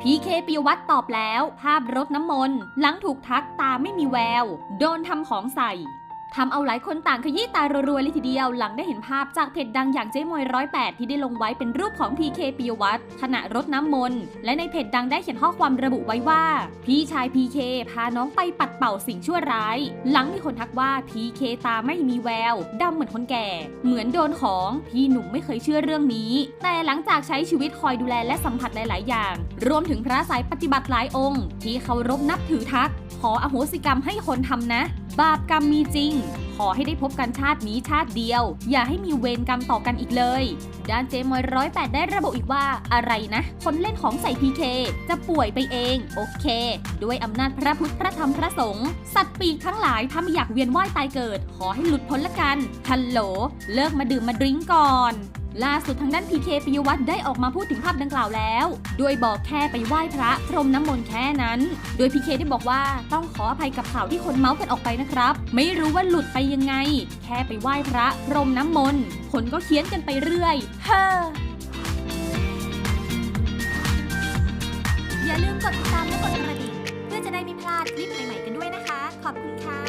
พีเคปิยวัตรตอบแล้ว ภาพรถน้ำมนต์หลังถูกทักตาไม่มีแวว โดนทำของใส่ ทำเอาหลายคนต่างขยี้ตารัวๆเลยทีเดียวหลังได้เห็นภาพจากเพจดังอย่างเจ๊มอยร้อยแปดที่ได้ลงไว้เป็นรูปของพีเคปิยวัตรขณะรถน้ำมนต์และในเพจดังได้เขียนข้อความระบุไว้ว่า พี่ชายพีเคพาน้องไปปัดเป่าสิ่งชั่วร้าย หลังมีคนทักว่าพีเคตาไม่มีแววดำเหมือนคนแก่ เหมือนโดนของพี่หนุ่มไม่เคยเชื่อเรื่องนี้ แต่หลังจากใช้ชีวิตคอยดูแลและสัมผัสหลาย ๆ อย่าง รวมถึงพระสายปฏิบัติหลายองค์ ที่เคารพนับถือทัก ออโหสิกรรมให้คนทำนะ บาปกรรมมีจริง ขอให้ได้พบกันชาตินี้ชาติเดียว อย่าให้มีเวรกรรมต่อกันอีกเลย ด้านเจมอยร้อยแปดได้ระบุอีกว่าอะไรนะ คนเล่นของใส่พีเคจะป่วยไปเอง โอเค ด้วยอำนาจพระพุทธพระธรรมพระสงฆ์สัตว์ปีกทั้งหลายถ้าไม่อยากเวียนว่ายตายเกิด ขอให้หลุดพ้นละกันฮัลโหลเลิกมาดื่มมาดริ้งก่อน ล่าสุดทางด้านพีเคปิยวัฒน์ได้ออกมาพูดถึงภาพดังกล่าวแล้ว โดยบอกแค่ไปไหว้พระพรมน้ำมนต์แค่นั้น โดยพีเคได้บอกว่าต้องขออภัยกับข่าวที่คนเมาส์กันออกไปนะครับ ไม่รู้ว่าหลุดไปยังไง แค่ไปไหว้พระพรมน้ำมนต์คนก็เคี้ยนกันไปเรื่อย เฮ้ออย่าลืมกดติดตามและกดกระดิ่งเพื่อจะได้ไม่พลาดคลิปใหม่ๆกันด้วยนะคะ ขอบคุณค่ะ